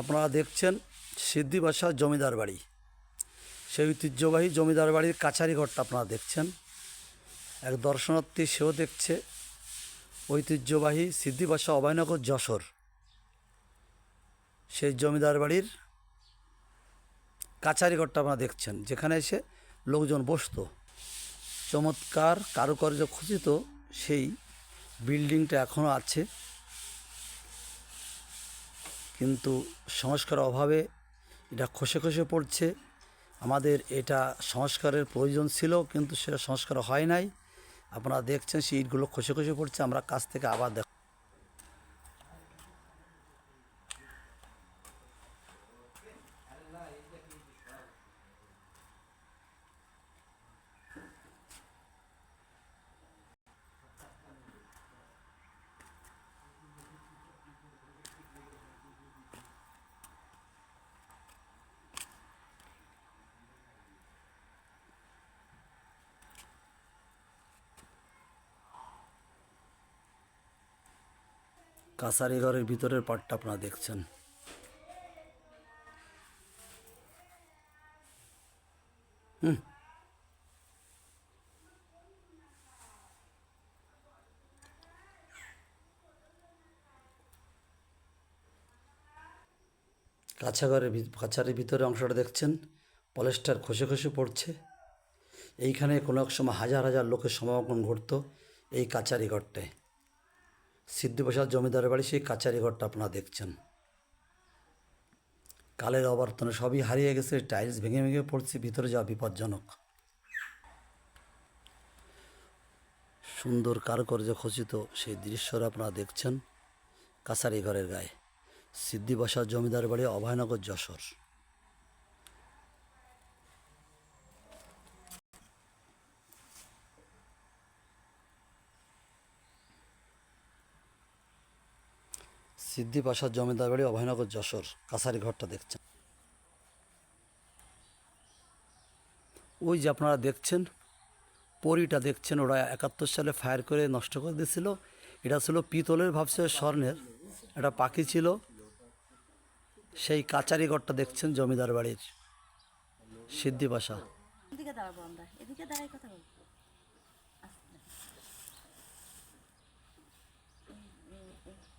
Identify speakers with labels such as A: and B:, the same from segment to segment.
A: আপনারা দেখছেন সিদ্ধিবাসা জমিদার বাড়ি। সেই ঐতিহ্যবাহী জমিদার বাড়ির কাছারি ঘরটা আপনারা দেখছেন। এক দর্শনার্থী সেও দেখছে ঐতিহ্যবাহী সিদ্ধি সিদ্ধিবাসা অভয়নগর যশোর। সেই জমিদার বাড়ির কাছারি ঘরটা আপনারা দেখছেন, যেখানে এসে লোকজন বসতো। চমৎকার কারুকার্য খচিত সেই বিল্ডিংটা এখনও আছে। কিন্তু সংস্কার অভাবে এটা খসে খসে পড়ছে। আমাদের এটা সংস্কারের প্রয়োজন ছিল, কিন্তু সেটা সংস্কার হয় নাই। আপনারা দেখছেন, সেই ইটগুলো খসে খসে পড়ছে। আমরা কাছ থেকে আবার দেখ কাছারি ঘরের ভিতরের পার্টটা আপনারা দেখছেন। হুম। কাছাঘরের কাছারির ভিতরে অংশটা দেখছেন, পলেস্টার খসে খসে পড়ছে। এইখানে কোনো এক সময় হাজার হাজার লোকের সমাগম ঘটতো এই কাছারি ঘরটায় সিদ্ধিপ্রসাদ জমিদার বাড়ি, সেই কাচারি ঘরটা আপনারা দেখছেন। কালের অবর্তনে সবই হারিয়ে গেছে, টাইলস ভেঙে ভেঙে পড়ছে, ভিতরে যাওয়া বিপজ্জনক। সুন্দর কারুকার্য খচিত সেই দৃশ্যটা আপনারা দেখছেন, কাছারি ঘরের গায়ে। সিদ্ধিপ্রসাদ জমিদার বাড়ি, অভয়নগর যশোর। সিদ্ধিপ্রসাদ জমিদার বাড়ি অভয়নগর যশোর, কাছারি ঘরটা দেখছেন। ওই যে আপনারা দেখছেন, পরিটা দেখছেন, ওরা একাত্তর সালে ফায়ার করে নষ্ট করে দিয়েছিল। এটা ছিল পিতলের ভাবছে স্বর্ণের একটা পাখি ছিল। সেই কাচারি ঘরটা দেখছেন জমিদার বাড়ির সিদ্ধিপাশা
B: দাঁড়াবো আমরা, এদিকে দাঁড়াই কথা বলব আস্তে।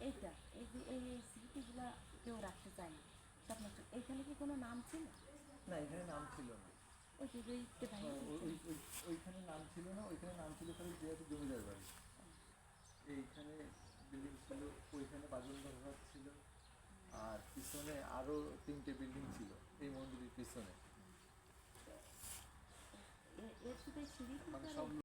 B: এই- এই- যে এই এই স্মৃতিগুলা কেউ রাখতে চায় না সব নষ্ট এইখানে কি কোনো নাম ছিল?
C: না এখানে নাম ছিল না।
B: ওই যে ওইটা ভাই
C: ওই- ওই- ওই- ওইখানে নাম ছিল না ওইখানে নাম ছিল খালি যেহেতু জমিদার বাড়ি। এইখানে বিল্ডিং ছিল ওইখানে বাজনঘর ঘর ছিল। আর পিছনে আরও তিনটে বিল্ডিং ছিল এই মন্দিরের পিছনে।
B: এর শুধু সিঁড়ি
C: সব